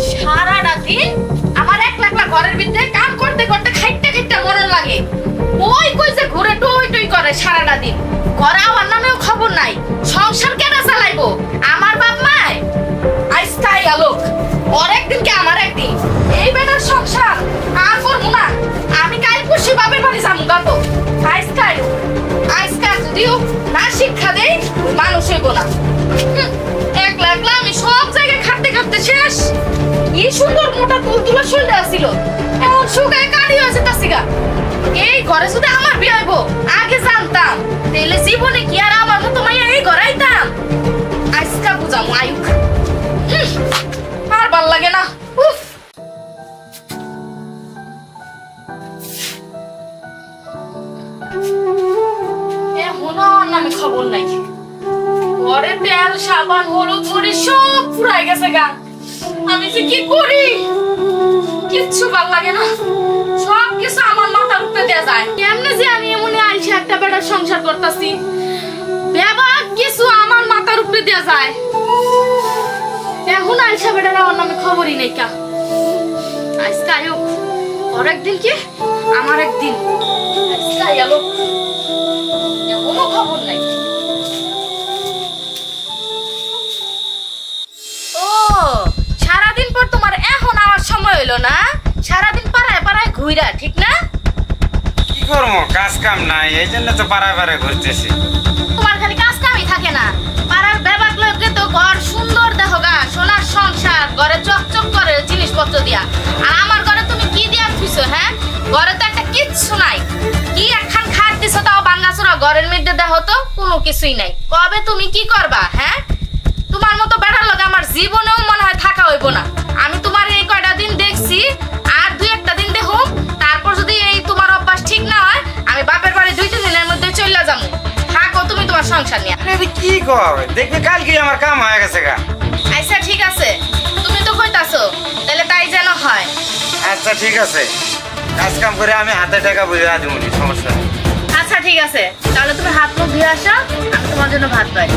সারাটা দিন আমার এক লাখলা ঘরের ভিতরে কাম করতে করতে খাইতে খাইতে মরণ লাগে। ওই কই যে ঘুরে টই টই করে সারাটা দিন ঘরে আমার নামেও খবর নাই। সংসার কেন চালাইবো? আমার বাপ মায়? আইস্তাই আলোক। ওর একদিন কে আমার একদিন? এই বেটার সংসার আর করব না। আমি কাল খুশি বাপের বাড়ি যাব গা তো আইস্তাই আইস্তাই যদিও না শিক্ষা দেই, মানুষ হইব না। একলা একলা আমি সব জায়গায় খাটতে খাটতে শেষ। কি সুন্দর মোটা তুল তুলা শুনতে এমন শুকায় কাটি হয়েছে তাসিগা এই ঘরে যদি আমার বিয়ে হইব, আগে জানতাম। তাহলে জীবনে কি আর আমার মতো মাইয়া এই ঘরে আইতাম? আজকা বুঝাম আয়ুক। আর ভালো লাগে না। খবর নাই। ঘরে তেল, সাবান, হলুদ মরিচ সব ফুরাই গেছে গা। আমি যে কি করি? কিচ্ছু ভালো লাগে না। সব কিছু আমার মাথার উপরে দেয়া যায়। কেমনে যে আমি এমনি আইসি একটা বেটার সংসার করতেছি। ব্যাপার কিছু আমার মাথার উপরে দেয়া যায়। এখন আইসা বেটার আমার নামে খবরই নেই কা। আজকে আয়ুক ওর একদিন কি? আমার একদিন। আজকে আলো। এখনও খবর নাই। ঘুইরা ঠিক না? কি করব? কাজ কাম নাই এই জন্য তো পাড়ায় পাড়ায় ঘুরতেছি। তোমার খালি কাজ কামই থাকে না। পাড়ার ব্যাপার লোকে তো ঘর সুন্দর দেখো গা সোনার সংসার ঘরে চকচক করে জিনিসপত্র দিয়া। আর আমার ঘরে তুমি কি দিয়া থুইছো হ্যাঁ? ঘরে তো একটা কিচ্ছু নাই। কি একখান খাট দিছো তাও বাঙ্গাচুরা ঘরের মধ্যে দেখো তো কোনো কিছুই নাই। কবে তুমি কি করবা হ্যাঁ? আরে কি কর? দেখবি কালকে আমার কাম হয়ে গেছে গা। আচ্ছা ঠিক আছে। তুমি তো কইতাছো তাহলে তাই যেন হয়। আচ্ছা ঠিক আছে। কাজ কাম করে আমি হাতে টাকা বুঝে দিব সমস্যা আচ্ছা ঠিক আছে। তাহলে তুমি হাত মুখ ধুয়ে আসো আমি তোমার জন্য ভাত পাই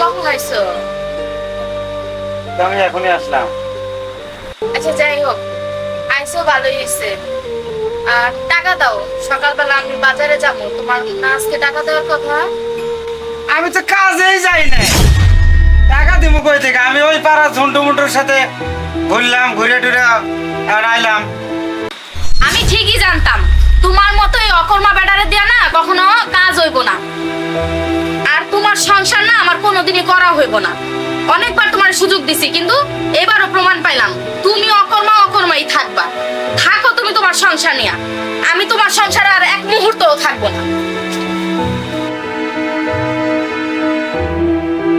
কখন আইছো আমি এখনই আসলাম। আচ্ছা যাই হোক। আইসো ভালোই হয়েছে আর টাকা দাও সকালবেলা আমি বাজারে যাব। তোমার না আজকে টাকা দেওয়ার কথা? আমি তো কাজেই যাই না টাকা দিব কই থেকে? আমি ওই পাড়া ঝন্টু মুন্টুর সাথে ঘুরলাম, ঘুরে টুরে আইলাম আমি ঠিকই জানতাম। তোমার মতো এই অকর্মা বেটারে দেয়া না কখনো কাজ হইব না। আর তোমার সংসার না আমার কোনোদিনই করা হইব না। অনেকবার তোমার সুযোগ দিছি, কিন্তু এবারও প্রমাণ পাইলাম। তুমি অকর্মা, অকর্মাই থাকবা। থাকো তুমি তোমার সংসার নিয়ে। আমি তোমার সংসারে আর এক মুহূর্তও থাকব না।